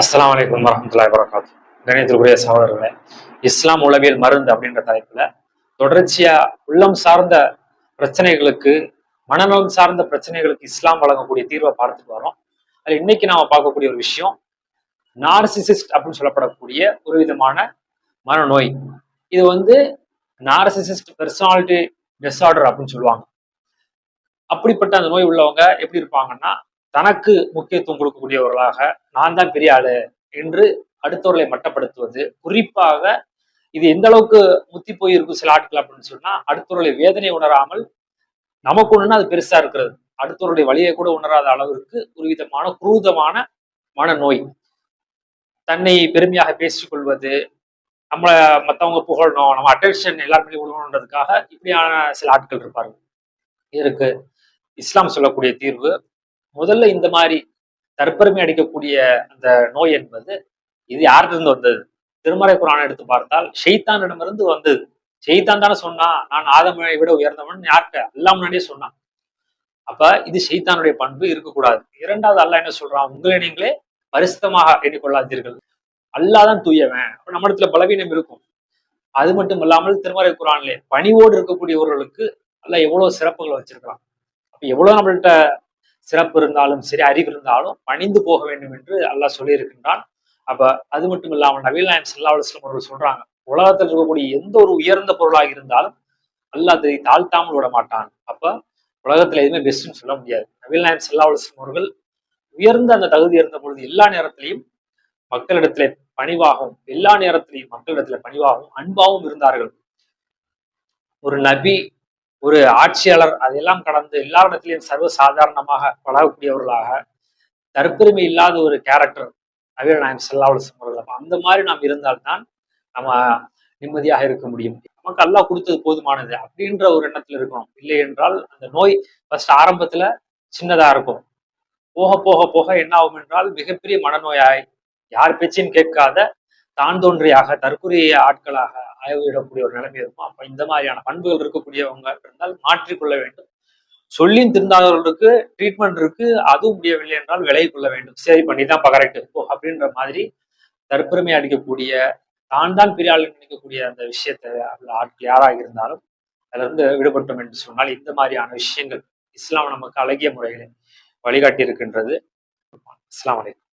அஸ்லாம் வலைக்கம் வரஹ்மத்துல்லாஹி வரகாத்து கணியத்திற்குரிய சகோதரர்களே இஸ்லாம் உளவியல் மருந்து அப்படின்ற தலைப்புல தொடர்ச்சியா உள்ளம் சார்ந்த பிரச்சனைகளுக்கு மனநலம் சார்ந்த பிரச்சனைகளுக்கு இஸ்லாம் வழங்கக்கூடிய தீர்வை பார்த்துட்டு வரோம். அது இன்னைக்கு நாம பார்க்கக்கூடிய ஒரு விஷயம் நார்சிசிஸ்ட் அப்படின்னு சொல்லப்படக்கூடிய ஒரு விதமான மனநோய். இது வந்து நார்சிசிஸ்ட் பெர்சனாலிட்டி டிஸார்டர் அப்படின்னு சொல்லுவாங்க. அப்படிப்பட்ட அந்த நோய் உள்ளவங்க எப்படி இருப்பாங்கன்னா தனக்கு முக்கியத்துவம் கொடுக்கக்கூடியவர்களாக நான் தான் பெரிய ஆளு என்று அடுத்தவர்களை மட்டப்படுத்துவது. குறிப்பாக இது எந்த அளவுக்கு முத்தி போயிருக்கும் சில ஆட்கள் அப்படின்னு சொன்னா அடுத்தவர்களை வேதனை உணராமல் நமக்கு ஒண்ணுன்னா அது பெருசா இருக்கிறது. அடுத்தவருடைய வழியை கூட உணராத அளவிற்கு ஒரு விதமான குரூதமான மனநோய். தன்னை பெருமையாக பேசிக்கொள்வது நம்மளை மற்றவங்க புகழணும் நம்ம அட்டென்ஷன் எல்லாருமே விழுகணுன்றதுக்காக இப்படியான சில ஆட்கள் இருப்பார்கள். இதற்கு இஸ்லாம் சொல்லக்கூடிய தீர்வு முதல்ல இந்த மாதிரி தற்பெருமை அடிக்கக்கூடிய அந்த நோய் என்பது இது யார்கிட்ட வந்தது? திருமறை குரான் எடுத்து பார்த்தால் ஷெய்தானிடமிருந்து வந்தது. ஷெய்தான் தானே சொன்னா நான் ஆதமனை விட உயர்ந்தவன் யார்கிட்ட? எல்லாம் முன்னாடியே சொன்னான். அப்ப இது ஷெய்தானுடைய பண்பு இருக்கக்கூடாது. இரண்டாவது அல்லாஹ் என்ன சொல்றான்? உங்களை நீங்களே பரிசுத்தமாக எண்ணிக்கொள்ளாதீர்கள். அல்லாஹ் தான் தூயவன். அப்ப நம்ம இடத்துல பலவீனம் இருக்கும். அது மட்டும் இல்லாமல் திருமறை குரான்லே பணிவோடு இருக்கக்கூடியவர்களுக்கு அல்ல எவ்வளவு சிறப்புகள் வச்சிருக்கலாம் அப்ப எவ்வளவு நம்மள்ட்ட சிறப்பு இருந்தாலும் சரி அறிவு இருந்தாலும் பணிந்து போக வேண்டும் என்று அல்லாஹ் சொல்லியிருக்கின்றான். அப்ப அது மட்டும் இல்லாமல் நவீல் நாயம் சல்லா அலுவலம் அவர்கள் சொல்றாங்க உலகத்தில் இருக்கக்கூடிய எந்த ஒரு உயர்ந்த பொருளாக இருந்தாலும் அல்லாஹ் அதை தாழ்த்தாமல் விட மாட்டான். அப்ப உலகத்துல எதுவுமே பெஸ்ட்னு சொல்ல முடியாது. நவீல் நாயம் சல்லா அலுவலம் அவர்கள் உயர்ந்த அந்த தகுதி இருந்த பொழுது எல்லா நேரத்திலையும் மக்களிடத்துல பணிவாகவும் எல்லா நேரத்திலையும் மக்களிடத்துல பணிவாகவும் அன்பாகவும் இருந்தார்கள். ஒரு நபி ஒரு ஆட்சியாளர் அதெல்லாம் கடந்து எல்லா இடத்திலையும் சர்வ சாதாரணமாக பழகக்கூடியவர்களாக தற்பெருமை இல்லாத ஒரு கேரக்டர் நவீன நாயம் செல்லாவலசம் அந்த மாதிரி நாம் இருந்தால்தான் நம்ம நிம்மதியாக இருக்க முடியும். நமக்கு அல்லா கொடுத்தது போதுமானது அப்படின்ற ஒரு எண்ணத்துல இருக்கணும். இல்லை என்றால் அந்த நோய் ஃபர்ஸ்ட் ஆரம்பத்துல சின்னதா இருக்கும். போக போக போக என்ன ஆகும் என்றால் மிகப்பெரிய மனநோயாய் யார் பேச்சையும் கேட்காத தான் தோன்றியாக தற்கொலை ஆட்களாக ஆய்விடக்கூடிய ஒரு நிலைமை இருக்கும் அப்ப இந்த மாதிரியான பண்புகள் இருக்கக்கூடியவங்க இருந்தால் மாற்றிக்கொள்ள வேண்டும். சொல்லியும் திருந்தாதவர்களுக்கு ட்ரீட்மெண்ட் இருக்கு அதுவும் முடியவில்லை என்றால் விலை கொள்ள வேண்டும். சரி பண்ணி தான் கரெக்ட் போ அப்படின்ற மாதிரி தற்பெருமை அடிக்கக்கூடிய தான் தான் பெரிய நினைக்கக்கூடிய அந்த விஷயத்தை அதுல ஆட்கள் யாராக இருந்தாலும் அதுல இருந்து விடுபட்டோம் என்று சொன்னால் இந்த மாதிரியான விஷயங்கள் இஸ்லாம் நமக்கு அழகிய முறைகளை வழிகாட்டி இருக்கின்றது. இஸ்லாம் வலைக்கம்